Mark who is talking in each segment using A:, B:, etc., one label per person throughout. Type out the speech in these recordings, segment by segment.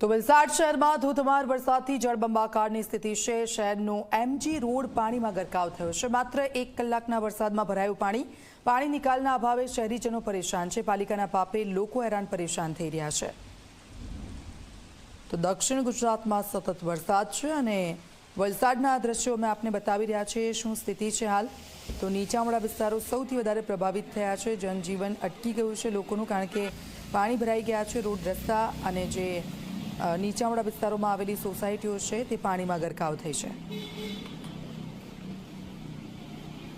A: તો વલસાડ શહેરમાં ધોધમાર વરસાદથી જળબંબાકારની સ્થિતિ છે. શહેરનો એમજી રોડ પાણીમાં ગરકાવ થયો છે. માત્ર એક કલાકના વરસાદમાં ભરાયું પાણી. પાણી નિકાલના અભાવે શહેરીજનો પરેશાન છે. પાલિકાના પાપે લોકો હેરાન પરેશાન થઈ રહ્યા છે. તો દક્ષિણ ગુજરાતમાં સતત વરસાદ છે અને વલસાડના આ દ્રશ્યો અમે આપને બતાવી રહ્યા છીએ. શું સ્થિતિ છે હાલ? તો નીચાવાળા વિસ્તારો સૌથી વધારે પ્રભાવિત થયા છે. જનજીવન અટકી ગયું છે લોકોનું, કારણ કે પાણી ભરાઈ ગયા છે રોડ રસ્તા અને જે નીચાણવાળા વિસ્તારોમાં આવેલી સોસાયટીઓ છે, તે પાણીમાં ગરકાવ થઈ છે.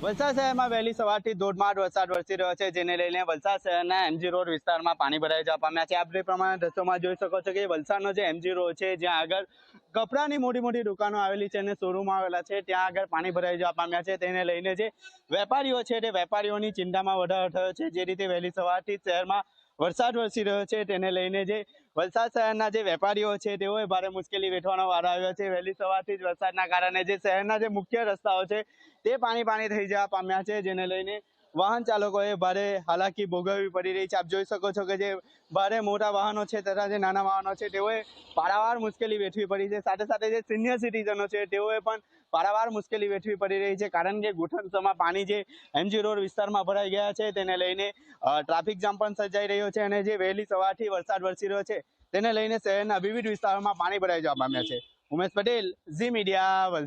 B: વલસાડ શહેરમાં વહેલી સવારથી ધોધમાર વરસાદ વરસી રહ્યો છે, જેને લઈને વલસાડ શહેરના એમજી રોડ વિસ્તારમાં પાણી ભરાઈ જવા પામ્યા છે. આપ જે પ્રમાણે દ્રશ્યોમાં જોઈ શકો છો કે વલસાડનો જે એમજી રોડ છે, જ્યાં આગળ કપડાની મોટી મોટી દુકાનો આવેલી છે અને શોરૂમ આવેલા છે. ત્યાં આગળ પાણી ભરાઈ જવા પામ્યા છે. તેને લઈને જે વેપારીઓ છે તે વેપારીઓની ચિંતામાં વધારો થયો છે. જે રીતે વહેલી સવારથી શહેરમાં વરસાદ વરસી રહ્યો છે. તેને લઈને જે વલસાડ શહેરના જે વેપારીઓ છે તેઓએ ભારે મુશ્કેલી વેઠવાનો વારો આવ્યો છે. વહેલી સવારથી જ વરસાદના કારણે જે શહેરના જે મુખ્ય રસ્તાઓ છે તે પાણી પાણી થઈ જવા પામ્યા છે. જેને લઈને વાહન ચાલકોએ ભારે હાલાકી ભોગવવી પડી રહી છે. આપ જોઈ શકો છો કે જે ભારે મોટા વાહનો છે તથા જે નાના વાહનો છે, તેઓએ પારાવાર મુશ્કેલી વેઠવી પડી છે. સાથે સાથે જે સિનિયર સિટીઝનો છે, તેઓએ પણ પારાવાર મુશ્કેલી વેઠવી પડી રહી છે. કારણ કે ઘૂંટણસમાં પાણી જે એમજી રોડ વિસ્તારમાં ભરાઈ ગયા છે, તેને લઈને ટ્રાફિક જામ પણ સર્જાઈ રહ્યો છે અને જે વહેલી સવારથી વરસાદ વરસી રહ્યો છે, તેને લઈને શહેરના વિવિધ વિસ્તારોમાં પાણી ભરાઈ જવા પામ્યા છે. ઉમેશ પટેલ, ઝી મીડિયા